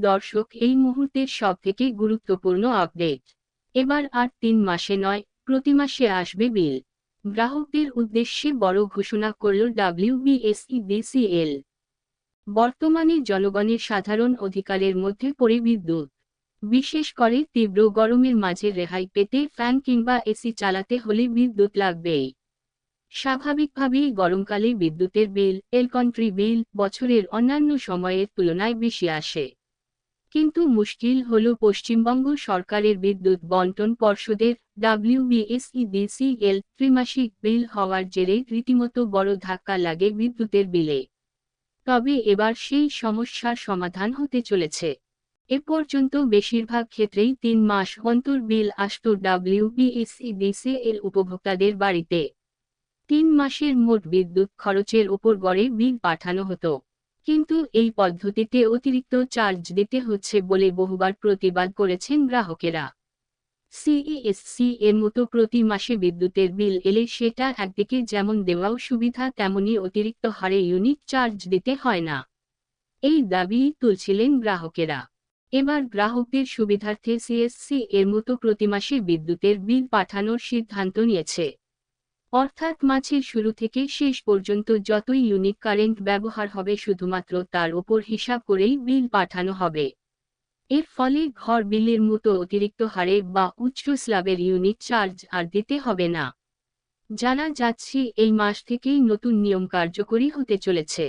দর্শক, এই মুহূর্তের সবথেকে গুরুত্বপূর্ণ আপডেট। এবার আর তিন মাসে নয়, প্রতি মাসে আসবে বিল। গ্রাহকদের উদ্দেশ্যে বড় ঘোষণা করল ডাব্লিউবিএসইডিসিএল বর্তমানে জনগণের সাধারণ অধিকারের মধ্যে পড়ে বিদ্যুৎ। বিশেষ করে তীব্র গরমের মাঝে রেহাই পেতে ফ্যান কিংবা এসি চালাতে হলে বিদ্যুৎ লাগবেই। স্বাভাবিকভাবেই গরমকালে বিদ্যুতের বিল এলকন্ট্রি বিল বছরের অন্যান্য সময়ের তুলনায় বেশি আসে। কিন্তু মুশকিল হল পশ্চিমবঙ্গ সরকারের বিদ্যুৎ বন্টন পর্ষদের ডাব্লিউবিএসইডিসিএল ত্রিমাসিক বিল হওয়ার জেরে রীতিমতো বড় ধাক্কা লাগে বিদ্যুতের বিলে। তবে এবার সেই সমস্যার সমাধান হতে চলেছে। এ পর্যন্ত বেশিরভাগ ক্ষেত্রেই তিন মাস অন্তর বিল আসত ডাব্লিউবিএসইডিসিএল উপভোক্তাদের বাড়িতে। তিন মাসের মোট বিদ্যুৎ খরচের ওপর গড়ে বিল পাঠানো হতো। কিন্তু এই পদ্ধতিতে অতিরিক্ত চার্জ দিতে হচ্ছে বলে বহুবার প্রতিবাদ করেছেন গ্রাহকেরা। সিইএসসি এর মতো প্রতি মাসে বিদ্যুতের বিল এলে সেটা একদিকে যেমন দেওয়াও সুবিধা, তেমনি অতিরিক্ত হারে ইউনিট চার্জ দিতে হয় না। এই দাবি তুলছিলেন গ্রাহকেরা। এবার গ্রাহকদের সুবিধার্থে সিএসসি এর মতো প্রতি মাসে বিদ্যুতের বিল পাঠানোর সিদ্ধান্ত নিয়েছে। অর্থাৎ মাছের শুরু থেকে শেষ পর্যন্ত যতই ইউনিক কারেন্ট ব্যবহার হবে শুধুমাত্র তার ওপর হিসাব করেই বিল পাঠানো হবে। এর ফলে ঘর বিলের মতো অতিরিক্ত হারে বা উচ্চ স্ল্যাবের ইউনিট চার্জ আর দিতে হবে না। জানা যাচ্ছে এই মাস থেকেই নতুন নিয়ম কার্যকরী হতে চলেছে।